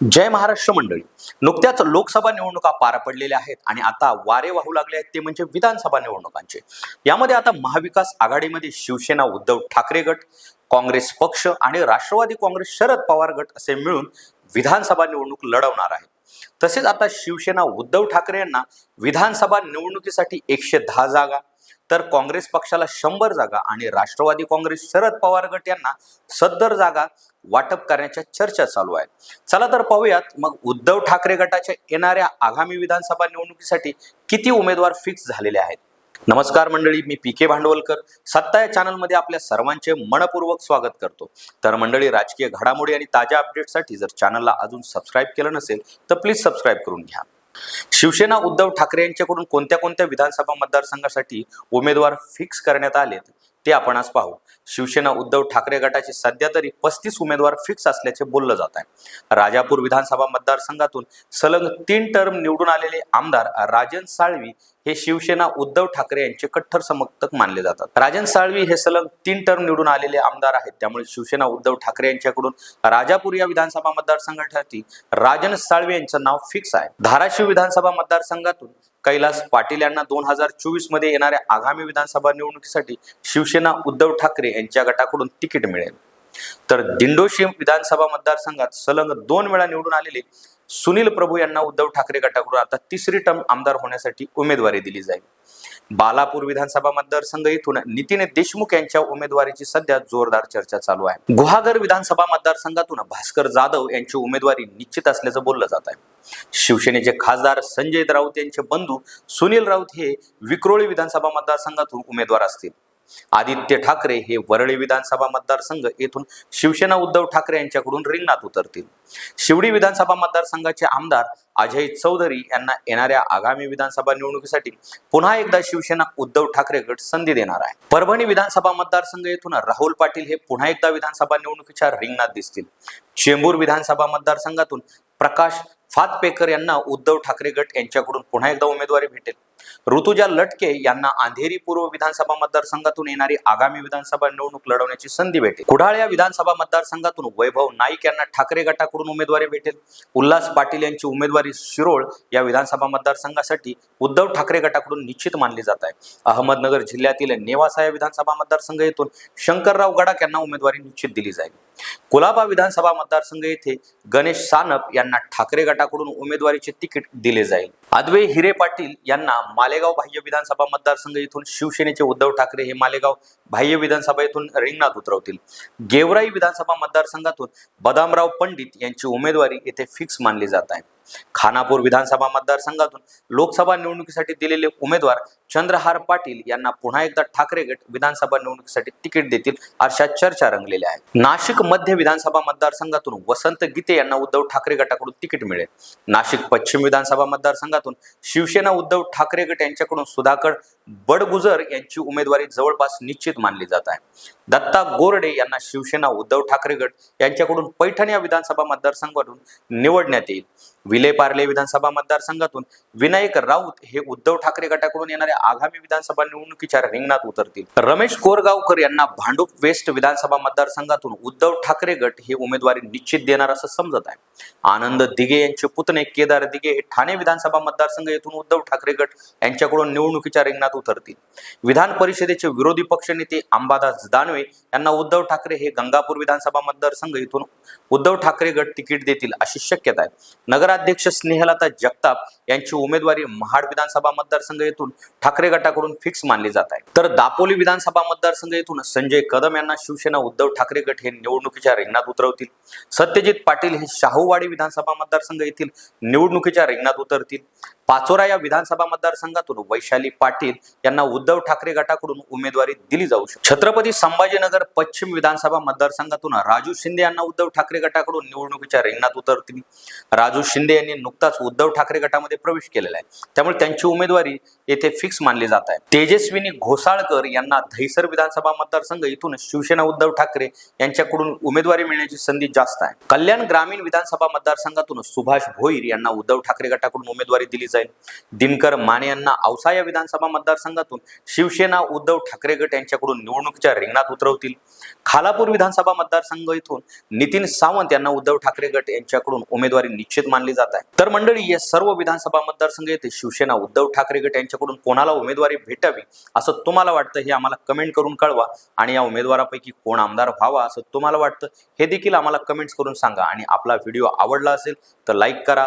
जय महाराष्ट्र मंडळी. नुकत्याच लोकसभा निवडणुका पार पडलेल्या आहेत आणि आता वारे वाहू लागले आहेत ते म्हणजे विधानसभा निवडणुकांचे. यामध्ये आता महाविकास आघाडीमध्ये शिवसेना उद्धव ठाकरे गट काँग्रेस पक्ष आणि राष्ट्रवादी काँग्रेस शरद पवार गट असे मिळून विधानसभा निवडणूक लढवणार आहेत. तसेच आता शिवसेना उद्धव ठाकरे यांना विधानसभा निवडणुकीसाठी एकशे दहा जागा तर काँग्रेस पक्षाला शंभर जागा आणि राष्ट्रवादी काँग्रेस शरद पवार गट यांना सत्तर जागा वाटप करण्याच्या चर्चा चालू आहेत. चला तर पाहूयात मग उद्धव ठाकरे गटाच्या येणाऱ्या आगामी विधानसभा निवडणुकीसाठी किती उमेदवार फिक्स झालेले आहेत? नमस्कार मंडळी मी पी के भांडवलकर. सत्ता या चॅनलमध्ये आपल्या सर्वांचे मनपूर्वक स्वागत करतो. तर मंडळी राजकीय घडामोडी आणि ताज्या अपडेटसाठी जर चॅनलला अजून सबस्क्राईब केलं नसेल तर प्लीज सबस्क्राईब करून घ्या. शिवसेना उद्धव ठाकरे यांच्याकडून कोणत्या कोणत्या विधानसभा मतदारसंघासाठी उमेदवार फिक्स करण्यात आलेत ते आपण आज पाहू. शिवसेना उद्धव ठाकरे गटाचे सध्या तरी पस्तीस उमेदवार फिक्स असल्याचे बोललं जात आहे. राजापूर विधानसभा मतदारसंघातून सलग तीन टर्म निवडून आलेले आमदार राजन साळवी हे शिवसेना उद्धव ठाकरे यांचे कट्टर समर्थक मानले जातात. राजन साळवी हे सलग तीन टर्म निवडून आलेले आमदार आहेत. त्यामुळे शिवसेना उद्धव ठाकरे यांच्याकडून राजापूर या विधानसभा मतदारसंघासाठी राजन साळवे यांचं नाव फिक्स आहे. धाराशिव विधानसभा मतदारसंघातून कैलास पाटील यांना दोन हजार चोवीसमध्ये येणाऱ्या आगामी विधानसभा निवडणुकीसाठी शिवसेना उद्धव ठाकरे यांच्या गटाकडून तिकीट मिळेल. तर दिंडोशी विधानसभा मतदारसंघात सलग दोन वेळा निवडून आलेले सुनील प्रभू यांना उद्धव ठाकरे गटाकडून आता तिसरी टर्म आमदार होण्यासाठी उमेदवारी दिली जाईल. बालापूर विधानसभा मतदारसंघ येथून नितीन देशमुख यांच्या उमेदवारीची सध्या जोरदार चर्चा चालू आहे. गुहागर विधानसभा मतदारसंघातून भास्कर जाधव यांची उमेदवारी निश्चित असल्याचं बोललं जात आहे. शिवसेनेचे खासदार संजय राऊत यांचे बंधू सुनील राऊत हे विक्रोळी विधानसभा मतदारसंघातून उमेदवार असतील. आदित्य ठाकरे हे वरळी विधानसभा मतदारसंघ येथून शिवसेना उद्धव ठाकरे यांच्याकडून रिंगणात उतरतील. शिवडी विधानसभा मतदारसंघाचे आमदार अजय चौधरी यांना येणाऱ्या आगामी विधानसभा निवडणुकीसाठी पुन्हा एकदा शिवसेना उद्धव ठाकरे गट संधी देणार आहे. परभणी विधानसभा मतदारसंघ येथून राहुल पाटील हे पुन्हा एकदा विधानसभा निवडणुकीच्या रिंगणात दिसतील. चेंबूर विधानसभा मतदारसंघातून प्रकाश फातपेकर यांना उद्धव ठाकरे गट यांच्याकडून पुन्हा एकदा उमेदवारी भेटेल. ऋतुजा लटके यांना अंधेरी पूर्व विधानसभा मतदारसंघातून येणारी आगामी विधानसभा निवडणूक लढवण्याची संधी भेटेल. कुडाळ या विधानसभा मतदारसंघातून वैभव नाईक यांना ठाकरे गटाकडून उमेदवारी भेटेल. उल्हास पाटील यांची उमेदवारी शिरोळ या विधानसभा मतदारसंघासाठी उद्धव ठाकरे गटाकडून निश्चित मानली जात आहे. अहमदनगर जिल्ह्यातील नेवासा या विधानसभा मतदारसंघ येथून शंकरराव गडाख यांना उमेदवारी निश्चित दिली जाईल. कुलाबा विधानसभा मतदारसंघ येथे गणेश सानप यांना ठाकरे गटाकडून उमेदवारीचे तिकीट दिले जाईल. अद्वे हिरे पाटील यांना मालेगाव बाह्य विधानसभा मतदारसंघ येथून शिवसेनेचे उद्धव ठाकरे हे मालेगाव बाह्य विधानसभा येथून रिंगणात उतरवतील. गेवराई विधानसभा मतदारसंघातून बदामराव पंडित यांची उमेदवारी येथे फिक्स मानली जात आहे. खानापूर विधानसभा मतदारसंघातून लोकसभा निवडणुकीसाठी दिलेले उमेदवार चंद्रहार पाटील यांना पुन्हा एकदा ठाकरे गट विधानसभा निवडणुकीसाठी तिकीट देतील अशा चर्चा रंगलेल्या आहेत. नाशिक मध्य विधानसभा मतदारसंघातून वसंत गीते यांना उद्धव ठाकरे गटाकडून तिकीट मिळेल. नाशिक पश्चिम विधानसभा मतदारसंघातून शिवसेना उद्धव ठाकरे गट यांच्याकडून सुधाकर बडगुजर यांची उमेदवारी जवळपास निश्चित मानली जात आहे. दत्ता गोरडे यांना शिवसेना उद्धव ठाकरे गट यांच्याकडून पैठण या विधानसभा मतदारसंघातून निवडण्यात येईल. विलेपार्ले विधानसभा मतदारसंघातून विनायक राऊत हे उद्धव ठाकरे गटाकडून येणाऱ्या आगामी विधानसभा निवडणुकीच्या रिंगणात उतरतील. रमेश कोरगावकर यांना भांडूप वेस्ट विधानसभा मतदारसंघातून उद्धव ठाकरे गट हे उमेदवारी निश्चित देणार असं समजत आहे. आनंद दिघे यांचे पुतणे केदार दिघे हे ठाणे विधानसभा मतदारसंघ येथून उद्धव ठाकरे गट यांच्याकडून निवडणुकीच्या रिंगणात उतरतील. विधान परिषदेचे विरोधी पक्षनेते अंबादास दानवे यांना उद्धव ठाकरे हे गंगापूर विधानसभा मतदारसंघ येथून उद्धव ठाकरे गट तिकीट देतील अशी शक्यता आहे. नगराध्यक्ष स्नेहलता जगताप यांची उमेदवारी महाड विधानसभा मतदारसंघ येथून ठाकरे गटाकडून फिक्स मानली जात आहे. तर दापोली विधानसभा मतदारसंघ येथून संजय कदम यांना शिवसेना उद्धव ठाकरे गट हे निवडणुकीच्या रिंगणात उतरवतील. सत्यजित पाटील हे शाहूवाडी विधानसभा मतदारसंघ येथील निवडणुकीच्या रिंगणात उतरतील. पाचोरा या विधानसभा मतदारसंघातून वैशाली पाटील यांना उद्धव ठाकरे गटाकडून उमेदवारी दिली जाऊ शकते. छत्रपती संभाजीनगर पश्चिम विधानसभा मतदारसंघातून राजू शिंदे यांना उद्धव ठाकरे गटाकडून निवडणुकीच्या रिंगणात उतरतील. राजू शिंदे यांनी नुकताच उद्धव ठाकरे गटामध्ये प्रवेश केलेला आहे. त्यामुळे त्यांची उमेदवारी येथे फिक्स मानली जात आहे. तेजस्विनी घोसाळकर यांना धैसर विधानसभा मतदारसंघ इथून शिवसेना उद्धव ठाकरे यांच्याकडून उमेदवारी मिळण्याची संधी जास्त आहे. कल्याण ग्रामीण विधानसभा मतदारसंघातून सुभाष भोईर यांना उद्धव ठाकरे गटाकडून उमेदवारी दिली जाईल. जाईल दिनकर माने यांना औसा या विधानसभा मतदारसंघातून शिवसेना उद्धव ठाकरे गट यांच्याकडून निवडणुकीच्या रिंगणात उतरवतील. खालापूर विधानसभा मतदारसंघ इथून नितीन सावंत यांना उद्धव ठाकरे गट यांच्याकडून उमेदवारी निश्चित मानली जात आहे. तर मंडळी या सर्व विधानसभा मतदारसंघ येथे शिवसेना उद्धव ठाकरे गट यांच्याकडून कोणाला उमेदवारी भेटावी असं तुम्हाला वाटतं हे आम्हाला कमेंट करून कळवा आणि या उमेदवारापैकी कोण आमदार व्हावा असं तुम्हाला वाटतं हे देखील आम्हाला कमेंट्स करून सांगा आणि आपला व्हिडिओ आवडला असेल तर लाईक करा